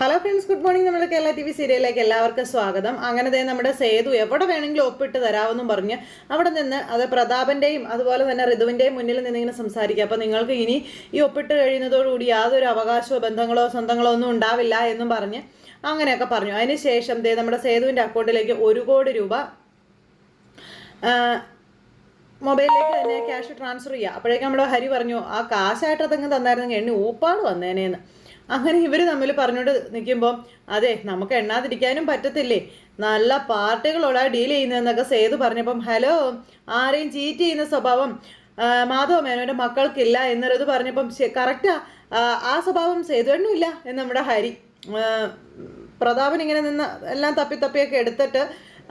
Hello friends good morning നമ്മുടെ Kerala T V സീരിയലിലേക്ക് എല്ലാവർക്കും സ്വാഗതം. അങ്ങനെ തന്നെ നമ്മുടെ സേതു എവിടെ വേണമെങ്കിലും ഒപ്പിട്ട് തരാമെന്നും പറഞ്ഞ് അവിടെ നിന്ന് അത് പ്രതാപന്റെയും അതുപോലെ തന്നെ ഋതുവിന്റെയും മുന്നിൽ നിന്നിങ്ങനെ സംസാരിക്കുക അപ്പോൾ നിങ്ങൾക്ക് ഇനി ഈ ഒപ്പിട്ട് കഴിയുന്നതോടുകൂടി യാതൊരു അവകാശമോ ബന്ധങ്ങളോ സ്വന്തങ്ങളോ ഒന്നും ഉണ്ടാവില്ല എന്നും പറഞ്ഞ് അങ്ങനെയൊക്കെ പറഞ്ഞു. അതിനുശേഷം ദേ നമ്മുടെ സേതുവിന്റെ അക്കൗണ്ടിലേക്ക് ഒരു കോടി രൂപ മൊബൈലിലേക്ക് തന്നെ ക്യാഷ് ട്രാൻസ്ഫർ ചെയ്യുക. അപ്പോഴേക്കും നമ്മുടെ ഹരി പറഞ്ഞു ആ കാശായിട്ട് അതങ്ങ് തന്നായിരുന്നെങ്കിൽ എണ്ണി ഊപ്പാട് വന്നേനേന്ന്. അങ്ങനെ ഇവർ തമ്മിൽ പറഞ്ഞുകൊണ്ട് നിൽക്കുമ്പോൾ അതെ നമുക്ക് എണ്ണാതിരിക്കാനും പറ്റത്തില്ലേ? നല്ല പാർട്ടികളോടാ ഡീൽ ചെയ്യുന്നതെന്നൊക്കെ സേതു പറഞ്ഞപ്പം ഹലോ ആരെയും ചീറ്റ് ചെയ്യുന്ന സ്വഭാവം മാധവ മേനോന്റെ മക്കൾക്കില്ല എന്നുള്ളത് പറഞ്ഞപ്പം കറക്റ്റാ ആ സ്വഭാവം സേതുവേണ്ണും ഇല്ല എന്ന് നമ്മുടെ ഹരി പ്രതാപൻ ഇങ്ങനെ നിന്ന് എല്ലാം തപ്പി തപ്പിയൊക്കെ എടുത്തിട്ട്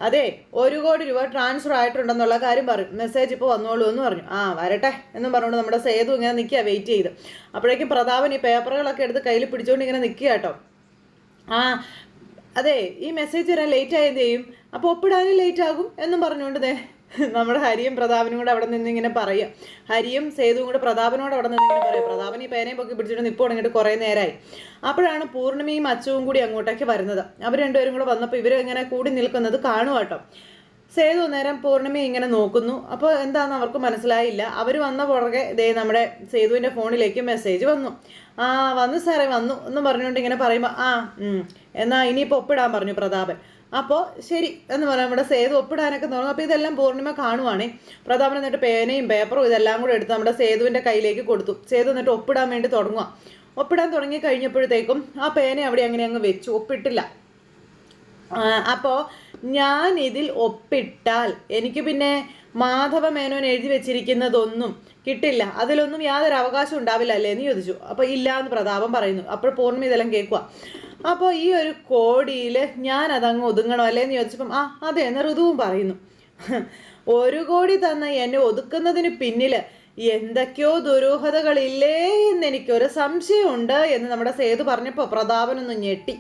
അതെ ഒരു കോടി രൂപ ട്രാൻസ്ഫർ ആയിട്ടുണ്ടെന്നുള്ള കാര്യം പറയും മെസ്സേജ് ഇപ്പോൾ വന്നോളൂ എന്ന് പറഞ്ഞു. ആ വരട്ടെ എന്നും പറഞ്ഞുകൊണ്ട് നമ്മുടെ സേതു ഇങ്ങനെ നിൽക്കുക വെയിറ്റ് ചെയ്ത്. അപ്പോഴേക്കും പ്രതാപൻ ഈ പേപ്പറുകളൊക്കെ എടുത്ത് കയ്യിൽ പിടിച്ചുകൊണ്ട് ഇങ്ങനെ നിൽക്കുക കേട്ടോ. ആ അതെ ഈ മെസ്സേജ് വരാൻ ലേറ്റ് ആയത് ചെയ്യും? അപ്പോൾ ഒപ്പിടാനും ലേറ്റ് ആകും എന്നും പറഞ്ഞുകൊണ്ട് ദേ നമ്മുടെ ഹരിയും പ്രതാപനും കൂടെ അവിടെ നിന്ന് ഇങ്ങനെ പറയും. ഹരിയും സേതുവും കൂടെ പ്രതാപനോട് അവിടെ നിന്ന് ഇങ്ങനെ പറയും. പ്രതാപൻ ഈ പേനയും പൊക്കി പിടിച്ചിട്ട് നിപ്പ് തുടങ്ങിയിട്ട് കുറേ നേരമായി അപ്പോഴാണ് പൂർണിമയും അച്ചുവും കൂടി അങ്ങോട്ടേക്ക് വരുന്നത്. അവർ രണ്ടുപേരും കൂടെ വന്നപ്പോൾ ഇവർ ഇങ്ങനെ കൂടി നിൽക്കുന്നത് കാണുവാട്ടോ സേതു നേരം പൂർണിമ ഇങ്ങനെ നോക്കുന്നു. അപ്പോൾ എന്താണെന്ന് അവർക്ക് മനസ്സിലായില്ല. അവർ വന്ന പുറകെ ദേ നമ്മുടെ സേതുവിന്റെ ഫോണിലേക്ക് മെസ്സേജ് വന്നു. ആ വന്നു സാറേ വന്നു എന്ന് പറഞ്ഞുകൊണ്ട് ഇങ്ങനെ പറയുമ്പോൾ ആ എന്നാൽ എന്നാ ഇനിയിപ്പോൾ ഒപ്പിടാൻ പറഞ്ഞു പ്രതാപൻ. അപ്പോൾ ശരി എന്ന് പറയാം. നമ്മുടെ സേതു ഒപ്പിടാനൊക്കെ തുടങ്ങും. അപ്പോൾ ഇതെല്ലാം പൂർണിമ കാണുവാണേ. പ്രതാപൻ എന്നിട്ട് പേനയും പേപ്പറും ഇതെല്ലാം കൂടെ എടുത്ത് നമ്മുടെ സേതുവിന്റെ കയ്യിലേക്ക് കൊടുത്തു. സേതു എന്നിട്ട് ഒപ്പിടാൻ വേണ്ടി തുടങ്ങുക ഒപ്പിടാൻ തുടങ്ങി കഴിഞ്ഞപ്പോഴത്തേക്കും ആ പേന അവിടെ അങ്ങനെ അങ്ങ് വെച്ചു. ഒപ്പിട്ടില്ല. അപ്പോൾ ഞാൻ ഇതിൽ ഒപ്പിട്ടാൽ എനിക്ക് പിന്നെ മാധവ മേനോൻ എഴുതി വെച്ചിരിക്കുന്നതൊന്നും കിട്ടില്ല. അതിലൊന്നും യാതൊരു അവകാശം ഉണ്ടാവില്ല അല്ലേ എന്ന് ചോദിച്ചു. അപ്പോൾ ഇല്ല എന്ന് പ്രതാപം പറയുന്നു. അപ്പോൾ പൂർണിമ ഇതെല്ലാം കേൾക്കുക അപ്പോൾ ഈ ഒരു കോടിയിൽ ഞാൻ അതങ്ങ് ഒതുങ്ങണോ അല്ലേ എന്ന് ചോദിച്ചപ്പം ആ അതെ എന്ന് ഋതുവും പറയുന്നു. ഒരു കോടി തന്ന എന്നെ ഒതുക്കുന്നതിന് പിന്നിൽ എന്തൊക്കെയോ ദുരൂഹതകളില്ലേ എന്ന് എനിക്കൊരു സംശയമുണ്ട് എന്ന് നമ്മുടെ സേതു പറഞ്ഞപ്പോൾ പ്രതാപനൊന്ന് ഞെട്ടി.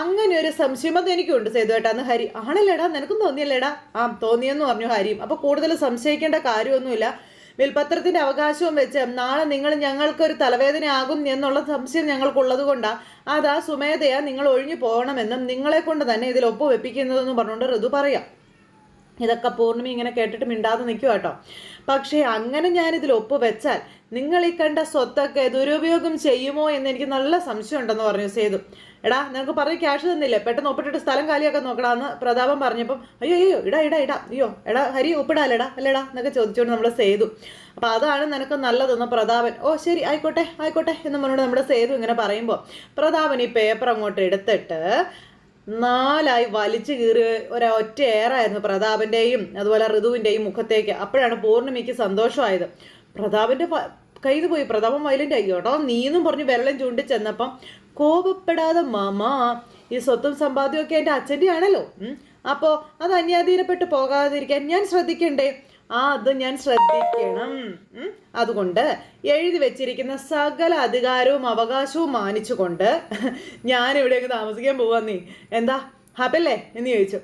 അങ്ങനെ ഒരു സംശയം അത് എനിക്കുണ്ട് സേതുവേട്ടാന്ന് ഹരി ആണല്ലേടാ നിനക്കും തോന്നിയല്ലേടാ? ആ തോന്നിയെന്ന് പറഞ്ഞു ഹരിയും. അപ്പോൾ കൂടുതൽ സംശയിക്കേണ്ട കാര്യമൊന്നുമില്ല. വിൽപത്രത്തിന്റെ അവകാശവും വെച്ച് നാളെ നിങ്ങൾ ഞങ്ങൾക്കൊരു തലവേദന ആകും എന്നുള്ള സംശയം ഞങ്ങൾക്കുള്ളത് കൊണ്ടാ അതാ സുമേധയാ നിങ്ങൾ ഒഴിഞ്ഞു പോകണമെന്നും നിങ്ങളെ കൊണ്ട് തന്നെ ഇതിൽ ഒപ്പ് വെപ്പിക്കുന്നതെന്നും പറഞ്ഞുകൊണ്ട് ഋതു പറയാം. ഇതൊക്കെ പൂർണിമ ഇങ്ങനെ കേട്ടിട്ട് മിണ്ടാതെ നിൽക്കുക കേട്ടോ. പക്ഷേ അങ്ങനെ ഞാനിതിൽ ഒപ്പ് വെച്ചാൽ നിങ്ങൾ ഈ കണ്ട സ്വത്തൊക്കെ ദുരുപയോഗം ചെയ്യുമോ എന്ന് എനിക്ക് നല്ല സംശയം ഉണ്ടെന്ന് പറഞ്ഞു സേതു. എടാ നിനക്ക് പറഞ്ഞ് ക്യാഷ് തന്നില്ലേ? പെട്ടെന്ന് ഒപ്പിട്ടിട്ട് സ്ഥലം കാലിയൊക്കെ നോക്കണമെന്ന് പ്രതാപം പറഞ്ഞപ്പം അയ്യോ അയ്യോ ഇടാ ഇടാ ഇടാ അയ്യോ എടാ ഹരി ഒപ്പിടാലെടാ അല്ലേടാ? എന്നൊക്കെ ചോദിച്ചുകൊണ്ട് നമ്മൾ സേതു. അപ്പം അതാണ് നിനക്ക് നല്ലതെന്ന് പ്രതാപൻ ഓ ശരി ആയിക്കോട്ടെ ആയിക്കോട്ടെ എന്ന് പറഞ്ഞുകൊണ്ട് നമ്മുടെ സേതു ഇങ്ങനെ പറയുമ്പോൾ പ്രതാപൻ ഈ പേപ്പർ അങ്ങോട്ട് എടുത്തിട്ട് നാലായി വലിച്ചു കീറി ഒരൊറ്റ ഏറായിരുന്നു പ്രതാപന്റെയും അതുപോലെ ഋതുവിന്റെയും മുഖത്തേക്ക്. അപ്പോഴാണ് പൂർണിമയ്ക്ക് സന്തോഷമായത്. പ്രതാപന്റെ കയ്യിൽ പോയി. പ്രതാപം വയലിന്റെ ആയി. കേട്ടോ നീന്നും പറഞ്ഞ് വിരളം ചൂണ്ടി ചെന്നപ്പം കോപപ്പെടാതെ മാമ ഈ സ്വത്തും സമ്പാദ്യമൊക്കെ എന്റെ അച്ഛന്റെ ആണല്ലോ. അപ്പോൾ അപ്പോ അത് അന്യാധീനപ്പെട്ട് പോകാതിരിക്കാൻ ഞാൻ ശ്രദ്ധിക്കണ്ടേ? ആ അത് ഞാൻ ശ്രദ്ധിക്കണം. അതുകൊണ്ട് എഴുതി വെച്ചിരിക്കുന്ന സകല അധികാരവും അവകാശവും മാനിച്ചുകൊണ്ട് ഞാൻ ഇവിടെയൊക്കെ താമസിക്കാൻ പോവാന്നേ. എന്താ? ഹാപ്പല്ലേ? എന്ന് ചോദിച്ചു.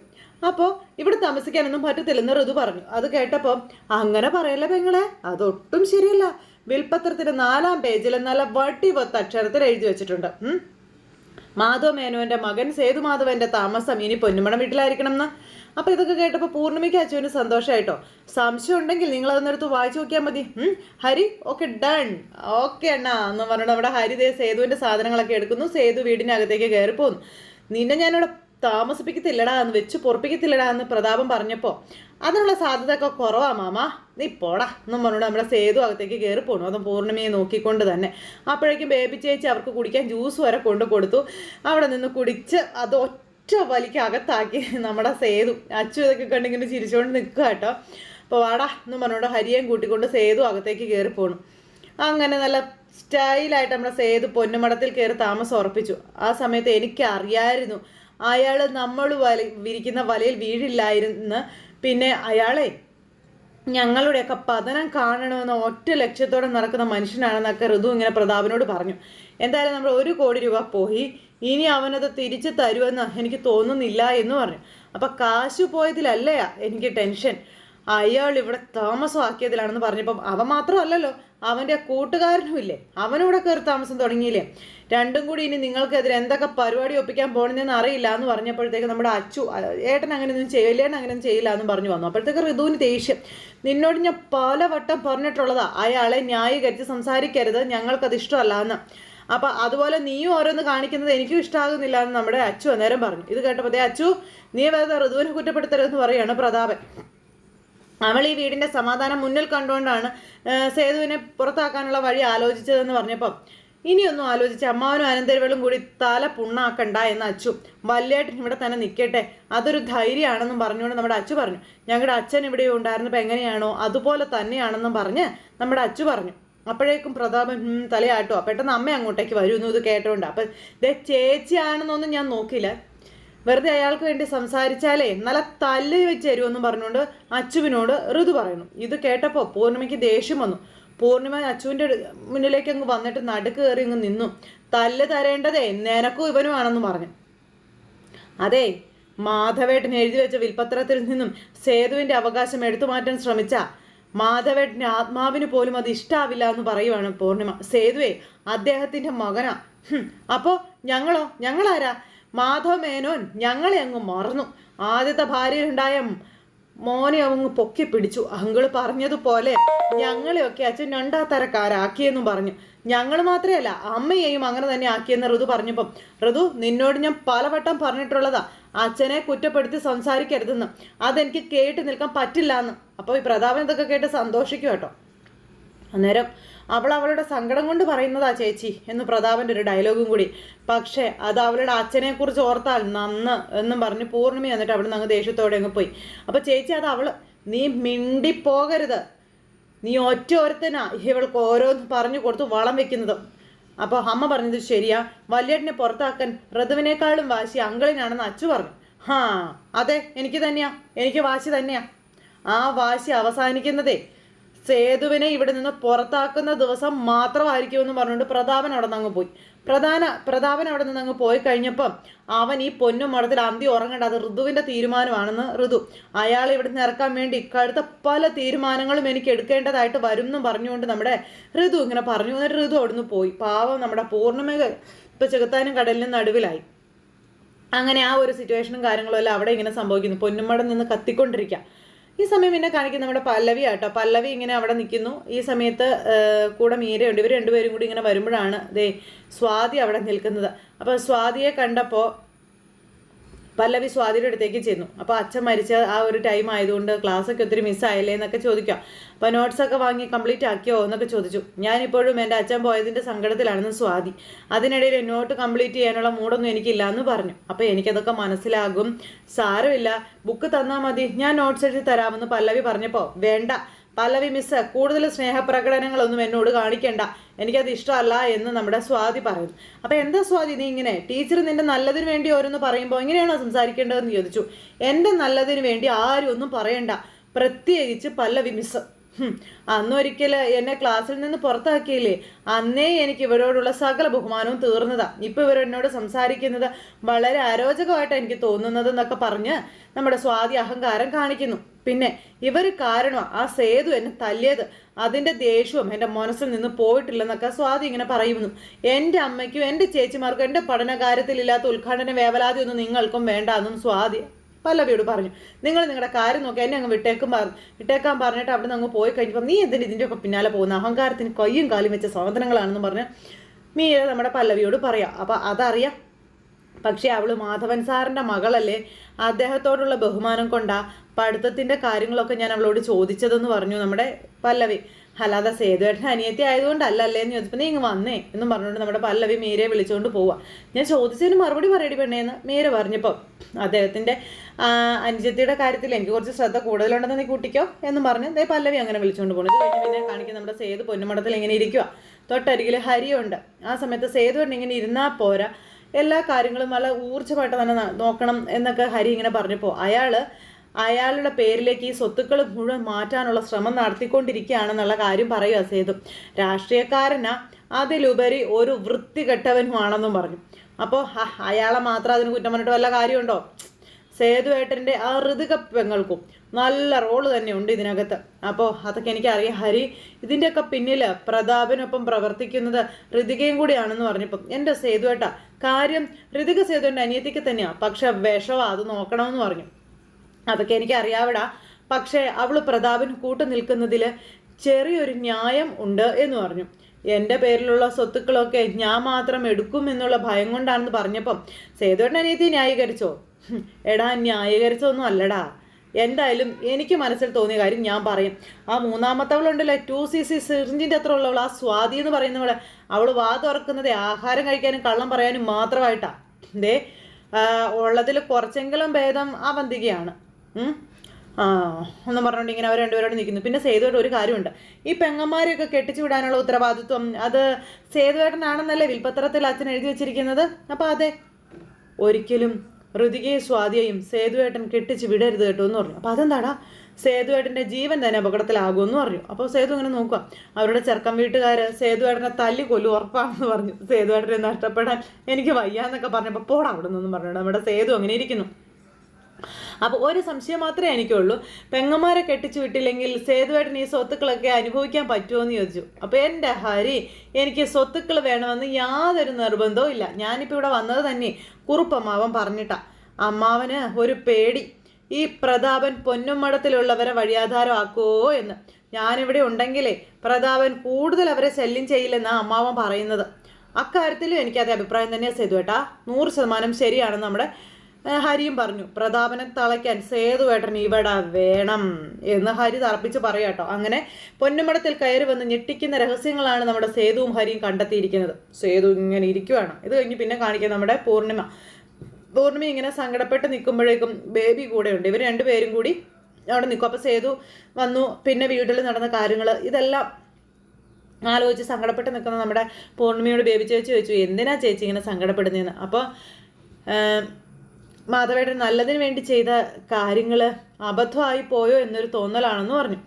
അപ്പോൾ ഇവിടെ താമസിക്കാനൊന്നും പറ്റത്തില്ലെന്ന് ഋതു പറഞ്ഞു. അത് കേട്ടപ്പോൾ അങ്ങനെ പറയല്ലേ പെങ്ങളെ? അതൊട്ടും ശരിയല്ല. വിൽപ്പത്രത്തിന്റെ നാലാം പേജിൽ നല്ല വട്ടി പൊത്ത അക്ഷരത്തിൽ എഴുതി വെച്ചിട്ടുണ്ട്. മാധവ മേനോന്റെ മകൻ സേതുമാധവന്റെ താമസം ഇനി പൊന്നുമണം വീട്ടിലായിരിക്കണം എന്ന്. അപ്പൊ ഇതൊക്കെ കേട്ടപ്പോൾ പൂർണിമയ്ക്ക് അച്ചുവിന് സന്തോഷമായിട്ടോ സംശയം ഉണ്ടെങ്കിൽ നിങ്ങൾ അതൊന്നെടുത്ത് വായിച്ചു നോക്കിയാൽ മതി. ഹരി ഓക്കെ ഡൺ ഓക്കെ അണ്ണാ എന്ന് പറഞ്ഞിട്ട് അവിടെ ഹരി സേതുവിന്റെ സാധനങ്ങളൊക്കെ എടുക്കുന്നു. സേതു വീടിനകത്തേക്ക് കയറി പോകുന്നു നിന്നെ ഞാനിവിടെ താമസിപ്പിക്കത്തില്ലടാ എന്ന് വെച്ച് പൊറപ്പിക്കത്തില്ലടാ എന്ന് പ്രതാപം പറഞ്ഞപ്പോൾ അതിനുള്ള സാധ്യത ഒക്കെ കുറവാ മാമ. നീ പോടാ. എന്നും പറഞ്ഞു നമ്മുടെ സേതു അകത്തേക്ക് കയറി പോണു. അതും പൂർണിമയെ നോക്കിക്കൊണ്ട് തന്നെ. അപ്പോഴേക്കും ബേബി ചേച്ചി അവർക്ക് കുടിക്കാൻ ജ്യൂസ് വരെ കൊണ്ടു കൊടുത്തു. അവിടെ നിന്ന് കുടിച്ച് അത് ഒറ്റ വലിക്ക് അകത്താക്കി നമ്മുടെ സേതു അച്ചു ഇതൊക്കെ കണ്ടിങ്ങനെ ചിരിച്ചുകൊണ്ട് നിൽക്കുക കേട്ടോ. അപ്പോൾ വാടാ. എന്നും പറഞ്ഞുകൊണ്ട് ഹരിയേം കൂട്ടിക്കൊണ്ട് സേതു അകത്തേക്ക് കയറി പോണു. അങ്ങനെ നല്ല സ്റ്റൈലായിട്ട് നമ്മുടെ സേതു പൊന്നുമടത്തിൽ കയറി താമസം ഉറപ്പിച്ചു. ആ സമയത്ത് എനിക്ക് അറിയായിരുന്നു അയാൾ നമ്മൾ വല വിരിക്കുന്ന വലയിൽ വീഴില്ലായിരുന്നു പിന്നെ അയാളെ ഞങ്ങളുടെയൊക്കെ പതനം കാണണമെന്ന ഒറ്റ ലക്ഷ്യത്തോടെ നടക്കുന്ന മനുഷ്യനാണെന്നൊക്കെ ഋതു ഇങ്ങനെ പ്രതാപനോട് പറഞ്ഞു. എന്തായാലും നമ്മൾ ഒരു കോടി രൂപ പോയി. ഇനി അവനത് തിരിച്ചു തരുമെന്ന് എനിക്ക് തോന്നുന്നില്ല എന്ന് പറഞ്ഞു. അപ്പം കാശു പോയതിലല്ല എനിക്ക് ടെൻഷൻ? അയാൾ ഇവിടെ താമസമാക്കിയതിലാണെന്ന് പറഞ്ഞപ്പം അവൻ മാത്രമല്ലല്ലോ. അവന്റെ കൂട്ടുകാരനുമില്ലേ അവനിവിടെ കയറി താമസം തുടങ്ങിയില്ലേ? രണ്ടും കൂടി ഇനി നിങ്ങൾക്കെതിരെ എന്തൊക്കെ പരിപാടി ഒപ്പിക്കാൻ പോകണമെന്ന് അറിയില്ല എന്ന് പറഞ്ഞപ്പോഴത്തേക്ക് നമ്മുടെ അച്ചു ഏട്ടൻ അങ്ങനെയൊന്നും ചെയ്യില്ല ഏട്ടൻ അങ്ങനെയൊന്നും ചെയ്യില്ല എന്ന് പറഞ്ഞു വന്നു. അപ്പോഴത്തേക്ക് ഋതുവിന് ദേഷ്യം. നിന്നോട് ഞാൻ പലവട്ടം പറഞ്ഞിട്ടുള്ളതാ അയാളെ ന്യായീകരിച്ച് സംസാരിക്കരുത് ഞങ്ങൾക്കത് ഇഷ്ടമല്ല എന്ന്. അപ്പം അതുപോലെ നീയും ഓരോന്ന് കാണിക്കുന്നത് എനിക്കും ഇഷ്ടമാകുന്നില്ല എന്ന് നമ്മുടെ അച്ചു അന്നേരം പറഞ്ഞു. ഇത് കേട്ടപ്പോൾ അച്ചു നീ വേറെ ഋതുവിനെ കുറ്റപ്പെടുത്തരുതെന്ന് പറയുകയാണ് പ്രതാപൻ. അവൾ ഈ വീടിന്റെ സമാധാനം മുന്നിൽ കണ്ടുകൊണ്ടാണ് സേതുവിനെ പുറത്താക്കാനുള്ള വഴി ആലോചിച്ചതെന്ന് പറഞ്ഞപ്പം ഇനിയൊന്നും ആലോചിച്ച് അമ്മാവനും അനന്തരവളും കൂടി തല പുണ്ണാക്കണ്ട എന്ന് അച്ചു. വല്യായിട്ട് ഇവിടെ തന്നെ നിൽക്കട്ടെ അതൊരു ധൈര്യമാണെന്നും പറഞ്ഞുകൊണ്ട് നമ്മുടെ അച്ചു പറഞ്ഞു. ഞങ്ങളുടെ അച്ഛൻ ഇവിടെ ഉണ്ടായിരുന്നപ്പോൾ എങ്ങനെയാണോ അതുപോലെ തന്നെയാണെന്നും പറഞ്ഞ് നമ്മുടെ അച്ചു പറഞ്ഞു. അപ്പോഴേക്കും പ്രതാപൻ തലയാട്ടോ പെട്ടെന്ന് അമ്മ അങ്ങോട്ടേക്ക് വരുമെന്നു ഇത് കേട്ടോണ്ട്. അപ്പം ഇതേ ചേച്ചിയാണെന്നൊന്നും ഞാൻ നോക്കില്ല വെറുതെ അയാൾക്ക് വേണ്ടി സംസാരിച്ചാലേ നല്ല തല്ല് വെച്ച് തരുമെന്നും പറഞ്ഞുകൊണ്ട് അച്ചുവിനോട് ഋതു പറയുന്നു. ഇത് കേട്ടപ്പോൾ പൂർണിമയ്ക്ക് ദേഷ്യം വന്നു. പൂർണിമ അച്ചുവിന്റെ മുന്നിലേക്ക് അങ്ങ് വന്നിട്ട് നടുക്ക് കയറി അങ്ങ് നിന്നു. തല്ല് തരേണ്ടതേ നിനക്കും ഇവനുമാണെന്ന് പറഞ്ഞു. അതെ മാധവേട്ടൻ എഴുതി വെച്ച വിൽപത്രത്തിൽ നിന്നും സേതുവിന്റെ അവകാശം എടുത്തു മാറ്റാൻ ശ്രമിച്ച മാധവേട്ടന്റെ ആത്മാവിന് പോലും അത് ഇഷ്ടാവില്ല എന്ന് പറയുവാണ് പൂർണിമ സേതുവേ അദ്ദേഹത്തിന്റെ മകനാ. അപ്പോൾ ഞങ്ങളോ? ഞങ്ങളാരാ? മാധവ മേനോൻ ഞങ്ങളെ അങ്ങ് മറന്നു. ആദ്യത്തെ ഭാര്യയിലുണ്ടായ മോനെ അങ്ങ് പൊക്കി പിടിച്ചു. അങ്ങൾ പറഞ്ഞതുപോലെ ഞങ്ങളെയൊക്കെ അച്ഛൻ രണ്ടാത്തരക്കാരാക്കിയെന്നും പറഞ്ഞു. ഞങ്ങൾ മാത്രമല്ല അമ്മയെയും അങ്ങനെ തന്നെ ആക്കിയെന്ന് ഋതു പറഞ്ഞപ്പം. ഋതു നിന്നോട് ഞാൻ പലവട്ടം പറഞ്ഞിട്ടുള്ളതാ. അച്ഛനെ കുറ്റപ്പെടുത്തി സംസാരിക്കരുതെന്ന്. അതെനിക്ക് കേട്ട് നിൽക്കാൻ പറ്റില്ല എന്ന് അപ്പോൾ ഈ പ്രതാപൻ ഇതൊക്കെ കേട്ട് സന്തോഷിക്കും കേട്ടോ. അന്നേരം അവൾ അവളുടെ സങ്കടം കൊണ്ട് പറയുന്നതാ ചേച്ചി എന്ന് പ്രതാപന്റെ ഒരു ഡയലോഗും കൂടി. പക്ഷേ അത് അവളുടെ അച്ഛനെക്കുറിച്ച് ഓർത്താൽ നന്ന് എന്നും പറഞ്ഞ് പൂർണിമ എന്നിട്ട് അവിടെ നിന്ന് അങ്ങ് ദേഷ്യത്തോടെ അങ്ങ് പോയി. അപ്പോൾ ചേച്ചി അത് അവൾ നീ മിണ്ടിപ്പോകരുത്. നീ ഒറ്റ ഒരുത്തനാ ഇവൾക്ക് ഓരോന്ന് പറഞ്ഞു കൊടുത്ത് വളം വെക്കുന്നത്. അപ്പോൾ അമ്മ പറഞ്ഞത് ശരിയാ. വല്യേട്ടനെ പുറത്താക്കാൻ ഋതുവിനേക്കാളും വാശി അങ്കളിനാണെന്ന് അച്ചു പറഞ്ഞു. ഹാ അതെ എനിക്ക് തന്നെയാ. എനിക്ക് വാശി തന്നെയാ. ആ വാശി അവസാനിക്കുന്നതേ സേതുവിനെ ഇവിടെ നിന്ന് പുറത്താക്കുന്ന ദിവസം മാത്രമായിരിക്കും എന്ന് പറഞ്ഞുകൊണ്ട് പ്രതാപൻ അവിടെ നിന്ന് അങ്ങ് പോയി. പ്രധാന പ്രതാപൻ അവിടെ നിന്ന് അങ്ങ് പോയി കഴിഞ്ഞപ്പം അവൻ ഈ പൊന്നും മഠത്തിൽ അന്തി ഉറങ്ങേണ്ട അത് ഋതുവിന്റെ തീരുമാനമാണെന്ന് ഋതു. അയാൾ ഇവിടെ നിന്ന് ഇറക്കാൻ വേണ്ടി കഴുത്ത പല തീരുമാനങ്ങളും എനിക്ക് എടുക്കേണ്ടതായിട്ട് വരും എന്നും പറഞ്ഞുകൊണ്ട് നമ്മുടെ ഋതു ഇങ്ങനെ പറഞ്ഞു. എന്നിട്ട് ഋതു അവിടുന്ന് പോയി. പാവം നമ്മുടെ പൂർണമേഖ ഇപ്പൊ ചെകുത്താനും കടലിനും നടുവിലായി. അങ്ങനെ ആ ഒരു സിറ്റുവേഷനും കാര്യങ്ങളും എല്ലാം അവിടെ ഇങ്ങനെ സംഭവിക്കുന്നു. പൊന്നുമടം നിന്ന് കത്തിക്കൊണ്ടിരിക്കുക. ഈ സമയം പിന്നെ കാണിക്കുന്ന നമ്മുടെ പല്ലവി ആട്ടോ. പല്ലവി ഇങ്ങനെ അവിടെ നിൽക്കുന്നു. ഈ സമയത്ത് കൂടെ മീരയുണ്ട് ഇവർ രണ്ടുപേരും കൂടി ഇങ്ങനെ വരുമ്പോഴാണ് ദേ സ്വാതി അവിടെ നിൽക്കുന്നത്. അപ്പോൾ സ്വാതിയെ കണ്ടപ്പോൾ പല്ലവി സ്വാതിയുടെ അടുത്തേക്ക് ചെന്നു. അപ്പോൾ അച്ഛൻ മരിച്ച ആ ഒരു ടൈം ആയതുകൊണ്ട് ക്ലാസ്സൊക്കെ ഒത്തിരി മിസ്സായല്ലേ എന്നൊക്കെ ചോദിക്കാം. അപ്പോൾ നോട്ട്സൊക്കെ വാങ്ങി കംപ്ലീറ്റ് ആക്കിയോ എന്നൊക്കെ ചോദിച്ചു. ഞാനിപ്പോഴും എന്റെ അച്ഛൻ പോയതിന്റെ സങ്കടത്തിലാണെന്ന് സ്വാതി. അതിനിടയിൽ നോട്ട് കംപ്ലീറ്റ് ചെയ്യാനുള്ള മൂടൊന്നും എനിക്കില്ല എന്ന് പറഞ്ഞു. അപ്പോൾ എനിക്കതൊക്കെ മനസ്സിലാകും. സാരമില്ല. ബുക്ക് തന്നാൽ മതി. ഞാൻ നോട്ട്സ് എഴുതി തരാമെന്ന് പല്ലവി പറഞ്ഞപ്പോൾ വേണ്ട. പല്ലവി മിസ് കൂടുതൽ സ്നേഹപ്രകടനങ്ങളൊന്നും എന്നോട് കാണിക്കേണ്ട. എനിക്കത് ഇഷ്ടമല്ല എന്ന് നമ്മുടെ സ്വാതി പറയുന്നു. അപ്പോൾ എന്താ സ്വാതി നീ ഇങ്ങനെ? ടീച്ചർ നിന്റെ നല്ലതിന് വേണ്ടി ഓരോന്ന് പറയുമ്പോൾ എങ്ങനെയാണോ സംസാരിക്കേണ്ടതെന്ന് ചോദിച്ചു. എന്റെ നല്ലതിന് വേണ്ടി ആരും ഒന്നും പറയണ്ട. പ്രത്യേകിച്ച് പല്ലവി മിസ്. അന്നൊരിക്കൽ എന്നെ ക്ലാസ്സിൽ നിന്ന് പുറത്താക്കിയില്ലേ? അന്നേ എനിക്ക് ഇവരോടുള്ള സകല ബഹുമാനവും തീർന്നതാ. ഇപ്പൊ ഇവർ എന്നോട് സംസാരിക്കുന്നത് വളരെ അരോചകമായിട്ട് എനിക്ക് തോന്നുന്നത് എന്നൊക്കെ പറഞ്ഞ് നമ്മുടെ സ്വാതി അഹങ്കാരം കാണിക്കുന്നു. പിന്നെ ഇവർ കാരണം ആ സേതു എന്നെ തല്ലിയത്. അതിന്റെ ദേഷ്യവും എന്റെ മനസ്സിൽ നിന്ന് പോയിട്ടില്ലെന്നൊക്കെ സ്വാതി ഇങ്ങനെ പറയുന്നു. എന്റെ അമ്മയ്ക്കും എന്റെ ചേച്ചിമാർക്കും എന്റെ പഠനകാര്യത്തിലില്ലാത്ത ഉദ്ഘാടന വേവലാതി ഒന്നും നിങ്ങൾക്കും വേണ്ട എന്നും സ്വാതി പല്ലവിയോട് പറഞ്ഞു നിങ്ങൾ നിങ്ങളുടെ കാര്യം നോക്കി എന്നെ അങ്ങ് വിട്ടേക്കും പറഞ്ഞു. വിട്ടേക്കാൻ പറഞ്ഞിട്ട് അവിടെ നിന്ന് അങ്ങ് പോയി കഴിഞ്ഞപ്പോൾ നീ എന്തിന് ഇതിന്റെ ഒക്കെ പിന്നാലെ പോകുന്ന? അഹങ്കാരത്തിന് കൊയ്യും കാലും വെച്ച സാധനങ്ങളാണെന്ന് പറഞ്ഞ് മീര നമ്മുടെ പല്ലവിയോട് പറയാം. അപ്പം അതറിയാം. പക്ഷേ അവൾ മാധവൻ സാറിന്റെ മകളല്ലേ? അദ്ദേഹത്തോടുള്ള ബഹുമാനം കൊണ്ടാ പഠിത്തത്തിന്റെ കാര്യങ്ങളൊക്കെ ഞാൻ അവളോട് ചോദിച്ചതെന്ന് പറഞ്ഞു നമ്മുടെ പല്ലവി. അല്ലാതെ സേതുവേട്ടന്റെ അനിയത്തി ആയതുകൊണ്ടല്ല അല്ലേ എന്ന് ചോദിച്ചപ്പോൾ നീ ഇങ്ങ് വന്നേ എന്നും പറഞ്ഞുകൊണ്ട് നമ്മുടെ പല്ലവി മീരയെ വിളിച്ചുകൊണ്ട് പോവുക ഞാൻ ചോദിച്ചതിന് മറുപടി പറയടി പെണ്ണേന്ന് മീര പറഞ്ഞപ്പോൾ അദ്ദേഹത്തിന്റെ അനുജത്തിയുടെ കാര്യത്തിൽ എനിക്ക് കുറച്ച് ശ്രദ്ധ കൂടുതലുണ്ടെന്ന് നീ കൂട്ടിക്കോ എന്ന് പറഞ്ഞ് ദേ പല്ലവി അങ്ങനെ വിളിച്ചുകൊണ്ട് പോകുന്നു ഇത് കഴിഞ്ഞ് പിന്നെ കാണിക്കുന്ന നമ്മുടെ സേതു പൊന്നുമടത്തിൽ ഇങ്ങനെ ഇരിക്കുക തൊട്ടരികിൽ ഹരിയുണ്ട്. ആ സമയത്ത് സേതുവേട്ടൻ ഇങ്ങനെ ഇരുന്നാൽ പോരാ. എല്ലാ കാര്യങ്ങളും നല്ല ഊർജമായിട്ട് തന്നെ നോക്കണം എന്നൊക്കെ ഹരി ഇങ്ങനെ പറഞ്ഞപ്പോൾ അയാൾ അയാളുടെ പേരിലേക്ക് ഈ സ്വത്തുക്കൾ മുഴുവൻ മാറ്റാനുള്ള ശ്രമം നടത്തിക്കൊണ്ടിരിക്കുകയാണെന്നുള്ള കാര്യം പറയുക സേതു. രാഷ്ട്രീയക്കാരനാ. അതിലുപരി ഒരു വൃത്തികെട്ടവനുമാണെന്നും പറഞ്ഞു. അപ്പോൾ അയാളെ മാത്രം അതിന് കുറ്റം പറഞ്ഞിട്ട് വല്ല കാര്യമുണ്ടോ? സേതുവേട്ടന്റെ ആ ഋതുക പെങ്ങൾക്കും നല്ല റോൾ തന്നെ ഉണ്ട് ഇതിനകത്ത്. അപ്പോൾ അതൊക്കെ എനിക്കറിയാം. ഹരി ഇതിന്റെയൊക്കെ പിന്നിൽ പ്രതാപനൊപ്പം പ്രവർത്തിക്കുന്നത് ഋതികയും കൂടിയാണെന്ന് പറഞ്ഞപ്പം എന്റെ സേതുവേട്ട കാര്യം ഋതിക സേതുവിന്റെ അനിയത്തിക്ക് തന്നെയാണ് പക്ഷെ വിഷവാ അത് നോക്കണമെന്ന് പറഞ്ഞു. അതൊക്കെ എനിക്ക് അറിയാവിടാ പക്ഷേ അവൾ പ്രതാപൻ കൂട്ടു നിൽക്കുന്നതിൽ ചെറിയൊരു ന്യായം ഉണ്ട് എന്ന് പറഞ്ഞു. എന്റെ പേരിലുള്ള സ്വത്തുക്കളൊക്കെ ഞാൻ മാത്രം എടുക്കും എന്നുള്ള ഭയം കൊണ്ടാണെന്ന് പറഞ്ഞപ്പം സേതുവേട്ടൻ അനിയത്തി ന്യായീകരിച്ചോ? എടാ ന്യായീകരിച്ചൊന്നും അല്ലടാ. എന്തായാലും എനിക്ക് മനസ്സിൽ തോന്നിയ കാര്യം ഞാൻ പറയും. ആ മൂന്നാമത്തവളുണ്ടല്ലേ ടു സി സി സിറിഞ്ചിന്റെ അത്ര ഉള്ളവൾ ആ സ്വാതി എന്ന് പറയുന്നവളെ അവൾ വാ തുറക്കുന്നത് ആഹാരം കഴിക്കാനും കള്ളം പറയാനും മാത്രമായിട്ടാ. ദേ ഉള്ളതിൽ കുറച്ചെങ്കിലും ഭേദം ആ വന്തികയാണ്. ആ ഒന്നും പറഞ്ഞുകൊണ്ട് ഇങ്ങനെ അവർ രണ്ടുപേരോട് നിൽക്കുന്നു പിന്നെ സേതുവേട്ടൻ ഒരു കാര്യമുണ്ട്. ഈ പെങ്ങന്മാരെയൊക്കെ കെട്ടിച്ചു വിടാനുള്ള ഉത്തരവാദിത്വം അത് സേതുവേട്ടനാണെന്നല്ലേ വിൽപ്പത്രത്തിൽ അച്ഛൻ എഴുതി വെച്ചിരിക്കുന്നത്? അപ്പോൾ അതെ. ഒരിക്കലും ഋതികയും സ്വാതിയെയും സേതുവേട്ടൻ കെട്ടിച്ച് വിടരുത് കേട്ടോ എന്ന് പറഞ്ഞു. അപ്പോൾ അതെന്താടാ? സേതുവേട്ടന്റെ ജീവൻ തന്നെ അപകടത്തിലാകുമെന്ന് പറഞ്ഞു. അപ്പോൾ സേതു ഇങ്ങനെ നോക്കുക അവരുടെ ചെറുക്കം വീട്ടുകാർ സേതുവേട്ടനെ തല്ലി കൊല്ലു ഉറപ്പാണെന്ന് പറഞ്ഞു. സേതുവേട്ടനെ നഷ്ടപ്പെടാൻ എനിക്ക് വയ്യാന്നൊക്കെ പറഞ്ഞപ്പോൾ പോടാ അവിടെ നിന്നും പറഞ്ഞു നമ്മുടെ സേതു അങ്ങനെ ഇരിക്കുന്നു. അപ്പോൾ ഒരു സംശയം മാത്രമേ എനിക്കുള്ളൂ. പെങ്ങന്മാരെ കെട്ടിച്ചു വിട്ടില്ലെങ്കിൽ സേതുവേട്ടൻ ഈ സ്വത്തുക്കളൊക്കെ അനുഭവിക്കാൻ പറ്റുമോ എന്ന് ചോദിച്ചു. അപ്പോൾ എന്റെ ഹരി എനിക്ക് സ്വത്തുക്കൾ വേണമെന്ന് യാതൊരു നിർബന്ധവും ഇല്ല. ഞാനിപ്പോൾ ഇവിടെ വന്നത് തന്നെ കുറുപ്പമ്മാവൻ പറഞ്ഞിട്ടാ. അമ്മാവന് ഒരു പേടി. ഈ പ്രതാപൻ പൊന്നുമടത്തിലുള്ളവരെ വഴിയാധാരമാക്കുമോ എന്ന്. ഞാനിവിടെ ഉണ്ടെങ്കിലേ പ്രതാപൻ കൂടുതൽ അവരെ ശല്യം ചെയ്യില്ലെന്നാണ് അമ്മാവൻ പറയുന്നത്. അക്കാര്യത്തിലും എനിക്കതേ അഭിപ്രായം തന്നെയാണ് സേതുവേട്ടാ. നൂറ് ശതമാനം ശരിയാണ് നമ്മുടെ ഹരിയും പറഞ്ഞു പ്രതാപനെ തളയ്ക്കാൻ സേതുവേട്ടൻ ഇവിടെ വേണം എന്ന് ഹരി തറപ്പിച്ച് പറയാട്ടോ അങ്ങനെ പൊന്നുമടത്തിൽ കയറി വന്ന് ഞെട്ടിക്കുന്ന രഹസ്യങ്ങളാണ് നമ്മുടെ സേതുവും ഹരിയും കണ്ടെത്തിയിരിക്കുന്നത്. സേതു ഇങ്ങനെ ഇരിക്കുവാണ്. ഇത് കഴിഞ്ഞ് പിന്നെ കാണിക്കാം നമ്മുടെ പൂർണിമ. പൂർണിമ ഇങ്ങനെ സങ്കടപ്പെട്ട് നിൽക്കുമ്പോഴേക്കും ബേബി കൂടെ ഉണ്ട് ഇവർ രണ്ടുപേരും കൂടി അവിടെ നിൽക്കും. അപ്പോൾ സേതു വന്നു. പിന്നെ വീട്ടിൽ നടന്ന കാര്യങ്ങൾ ഇതെല്ലാം ആലോചിച്ച് സങ്കടപ്പെട്ട് നിൽക്കുന്ന നമ്മുടെ പൂർണിമയോട് ബേബി ചേച്ചി ചോദിച്ചു എന്തിനാ ചേച്ചി ഇങ്ങനെ സങ്കടപ്പെടുന്നതെന്ന് അപ്പോൾ മാധവേട്ടൻ നല്ലതിന് വേണ്ടി ചെയ്ത കാര്യങ്ങൾ അബദ്ധമായി പോയോ എന്നൊരു തോന്നലാണെന്ന് പറഞ്ഞു.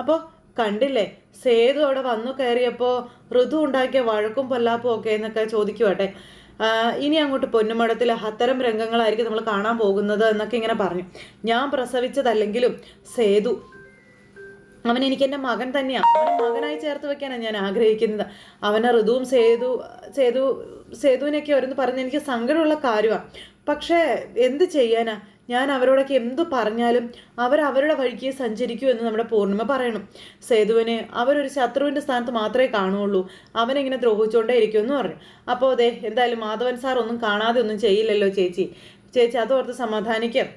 അപ്പോൾ കണ്ടില്ലേ സേതു അവിടെ വന്നു കയറിയപ്പോൾ ഋതു ഉണ്ടാക്കിയ വഴക്കും പൊല്ലാപ്പും ഒക്കെ എന്നൊക്കെ ചോദിക്കുവാട്ടെ. ഇനി അങ്ങോട്ട് പൊന്നുമടത്തിൽ അത്തരം രംഗങ്ങളായിരിക്കും നമ്മൾ കാണാൻ പോകുന്നത് എന്നൊക്കെ ഇങ്ങനെ പറഞ്ഞു. ഞാൻ പ്രസവിച്ചതല്ലെങ്കിലും സേതു അവൻ എനിക്ക് എന്റെ മകൻ തന്നെയാണ് അവനെ മകനായി ചേർത്ത് വെക്കാനാണ് ഞാൻ ആഗ്രഹിക്കുന്നത്. അവനെ ഋതുവും സേതു സേതു സേതുവിനൊക്കെ ഓരോന്ന് പറഞ്ഞ് എനിക്ക് സങ്കടമുള്ള കാര്യമാണ് പക്ഷേ എന്ത് ചെയ്യാനാ? ഞാൻ അവരോടൊക്കെ എന്തു പറഞ്ഞാലും അവർ അവരുടെ വഴിക്ക് സഞ്ചരിക്കൂ എന്ന് നമ്മുടെ പൂർണിമ പറയണം. സേതുവിനെ അവരൊരു ശത്രുവിന്റെ സ്ഥാനത്ത് മാത്രമേ കാണുകയുള്ളൂ. അവനിങ്ങനെ ദ്രോഹിച്ചുകൊണ്ടേ ഇരിക്കുമെന്ന് പറഞ്ഞു. അപ്പോൾ അതെ എന്തായാലും മാധവൻ സാർ ഒന്നും കാണാതെ ഒന്നും ചെയ്യില്ലല്ലോ ചേച്ചി. ചേച്ചി അതോർത്ത് സമാധാനിക്കാം.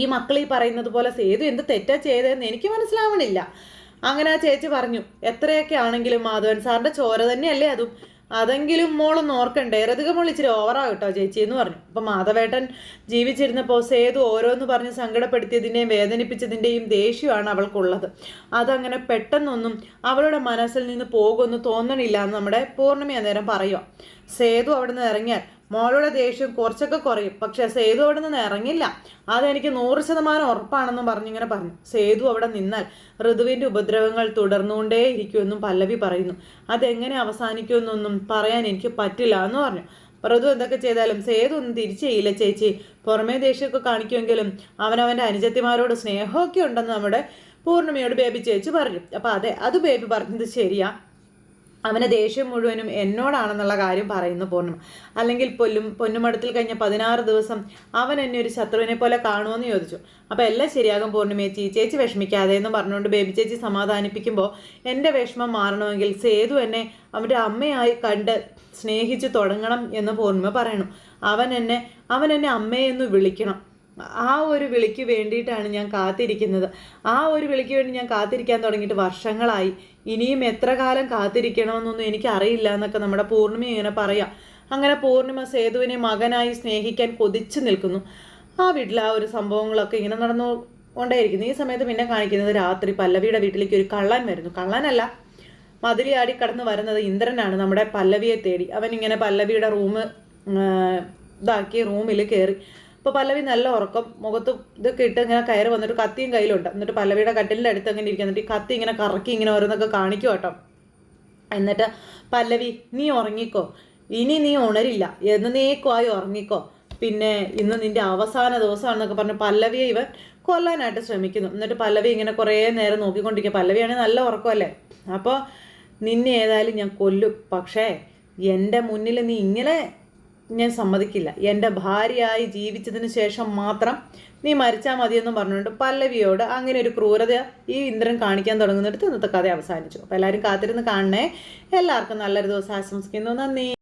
ഈ മക്കൾ ഈ പറയുന്നത് പോലെ സേതു എന്ത് തെറ്റാ ചെയ്തതെന്ന് എനിക്ക് മനസ്സിലാവണില്ല. അങ്ങനെ ആ ചേച്ചി പറഞ്ഞു എത്രയൊക്കെ ആണെങ്കിലും മാധവൻ സാറിന്റെ ചോര തന്നെയല്ലേ അതും? അതെങ്കിലും മോളൊന്ന് ഓർക്കണ്ടേ? രതിക മോൾ ഇച്ചിരി ഓവറാ കേട്ടോ ചേച്ചി എന്ന് പറഞ്ഞു. അപ്പം മാധവേട്ടൻ ജീവിച്ചിരുന്നപ്പോൾ സേതു ഓരോന്ന് പറഞ്ഞ് സങ്കടപ്പെടുത്തിയതിന്റെയും വേദനിപ്പിച്ചതിന്റെയും ദേഷ്യമാണ് അവൾക്കുള്ളത്. അതങ്ങനെ പെട്ടെന്നൊന്നും അവളുടെ മനസ്സിൽ നിന്ന് പോകുമെന്ന് തോന്നണില്ല എന്ന് നമ്മുടെ പൂർണിമ അന്നേരം പറയുക സേതു അവിടെ നിന്ന് ഇറങ്ങിയാൽ മോളുടെ ദേഷ്യം കുറച്ചൊക്കെ കുറയും. പക്ഷെ സേതു അവിടെ നിന്ന് ഇറങ്ങില്ല. അതെനിക്ക് നൂറ് ശതമാനം ഉറപ്പാണെന്നും പറഞ്ഞിങ്ങനെ പറഞ്ഞു. സേതു അവിടെ നിന്നാൽ ഋതുവിന്റെ ഉപദ്രവങ്ങൾ തുടർന്നുകൊണ്ടേ ഇരിക്കുമെന്നും പല്ലവി പറയുന്നു. അതെങ്ങനെ അവസാനിക്കുമെന്നൊന്നും പറയാൻ എനിക്ക് പറ്റില്ല എന്ന് പറഞ്ഞു. ഋതു എന്തൊക്കെ ചെയ്താലും സേതു ഒന്നും തിരിച്ചു ചെയ്യില്ല ചേച്ചി. പുറമേ ദേഷ്യമൊക്കെ കാണിക്കുമെങ്കിലും അവനവന്റെ അനുജത്തിമാരോട് സ്നേഹമൊക്കെ ഉണ്ടെന്ന് നമ്മുടെ പൂർണിമയോട് ബേബി ചേച്ചി പറഞ്ഞു. അപ്പോൾ അതെ അത് ബേബി പറഞ്ഞത് ശരിയാ. അവന് ദേഷ്യം മുഴുവനും എന്നോടാണെന്നുള്ള കാര്യം പറയുന്നു പൂർണം. അല്ലെങ്കിൽ പൊല്ലും പൊന്നുമടത്തിൽ കഴിഞ്ഞ പതിനാറ് ദിവസം അവൻ എന്നെ ഒരു ശത്രുവിനെ പോലെ കാണുമെന്ന് ചോദിച്ചു. അപ്പോൾ എല്ലാം ശരിയാകും പൂർണിമേച്ചി ചേച്ചി വിഷമിക്കാതെ എന്ന് പറഞ്ഞുകൊണ്ട് ബേബി ചേച്ചി സമാധാനിപ്പിക്കുമ്പോൾ എന്റെ വിഷമം മാറണമെങ്കിൽ സേതു എന്നെ അവന്റെ അമ്മയായി കണ്ട് സ്നേഹിച്ച് തുടങ്ങണം എന്ന് പൂർണിമ പറയണം. അവൻ എന്നെ അവൻ എന്നെ അമ്മയെന്ന് വിളിക്കണം. ആ ഒരു വിളിക്ക് വേണ്ടിയിട്ടാണ് ഞാൻ കാത്തിരിക്കുന്നത്. ആ ഒരു വിളിക്ക് വേണ്ടി ഞാൻ കാത്തിരിക്കാൻ തുടങ്ങിയിട്ട് വർഷങ്ങളായി. ഇനിയും എത്ര കാലം കാത്തിരിക്കണമെന്നൊന്നും എനിക്കറിയില്ല എന്നൊക്കെ നമ്മുടെ പൂർണിമ ഇങ്ങനെ പറയാം. അങ്ങനെ പൂർണിമ സേതുവിനെ മകനായി സ്നേഹിക്കാൻ കൊതിച്ചു നിൽക്കുന്നു. ആ വീട്ടിൽ ആ ഒരു സംഭവങ്ങളൊക്കെ ഇങ്ങനെ നടന്നു കൊണ്ടേയിരിക്കുന്നു. ഈ സമയത്ത് പിന്നെ കാണിക്കുന്നത് രാത്രി പല്ലവിയുടെ വീട്ടിലേക്ക് ഒരു കള്ളൻ വരുന്നു. കള്ളനല്ല മതിലിയാടി കടന്നു വരുന്നത് ഇന്ദ്രനാണ്. നമ്മുടെ പല്ലവിയെ തേടി. അവൻ ഇങ്ങനെ പല്ലവിയുടെ റൂം ഇതാക്കി റൂമിൽ കയറി അപ്പോൾ പല്ലവി നല്ല ഉറക്കം മുഖത്ത് ഇതൊക്കെ ഇട്ട് ഇങ്ങനെ കയറി വന്നിട്ട് കത്തിയും കയ്യിലുണ്ട്. എന്നിട്ട് പല്ലവിയുടെ കട്ടിലിന്റെ അടുത്ത് അങ്ങനെ ഇരിക്കുക എന്നിട്ട് കത്തി ഇങ്ങനെ കറക്കി ഇങ്ങനെ ഓരോന്നൊക്കെ കാണിക്കും കേട്ടോ. എന്നിട്ട് പല്ലവി നീ ഉറങ്ങിക്കോ. ഇനി നീ ഉണരില്ല. എന്നേക്കുമായി ഉറങ്ങിക്കോ. പിന്നെ ഇന്ന് നിന്റെ അവസാന ദിവസമാണെന്നൊക്കെ പറഞ്ഞ് പല്ലവിയെ ഇവൻ കൊല്ലാനായിട്ട് ശ്രമിക്കുന്നു. എന്നിട്ട് പല്ലവി ഇങ്ങനെ കുറേ നേരം നോക്കിക്കൊണ്ടിരിക്കുക പല്ലവിയാണെങ്കിൽ നല്ല ഉറക്കമല്ലേ? അപ്പോൾ നിന്നെ ഏതായാലും ഞാൻ കൊല്ലും. പക്ഷേ എന്റെ മുന്നിൽ നീ ഇങ്ങനെ ഞാൻ സമ്മതിക്കില്ല. എന്റെ ഭാര്യയായി ജീവിച്ചതിന് ശേഷം മാത്രം നീ മരിച്ചാൽ മതിയെന്നും പറഞ്ഞുകൊണ്ട് പല്ലവിയോട് അങ്ങനെ ഒരു ക്രൂരത ഈ ഇന്ദ്രൻ കാണിക്കാൻ തുടങ്ങുന്നിടത്ത് ഇന്നത്തെ കഥ അവസാനിച്ചു. അപ്പോൾ എല്ലാവരും കാത്തിരുന്ന് കാണണേ. എല്ലാവർക്കും നല്ലൊരു ദിവസം ആശംസിക്കുന്നു. നന്ദി.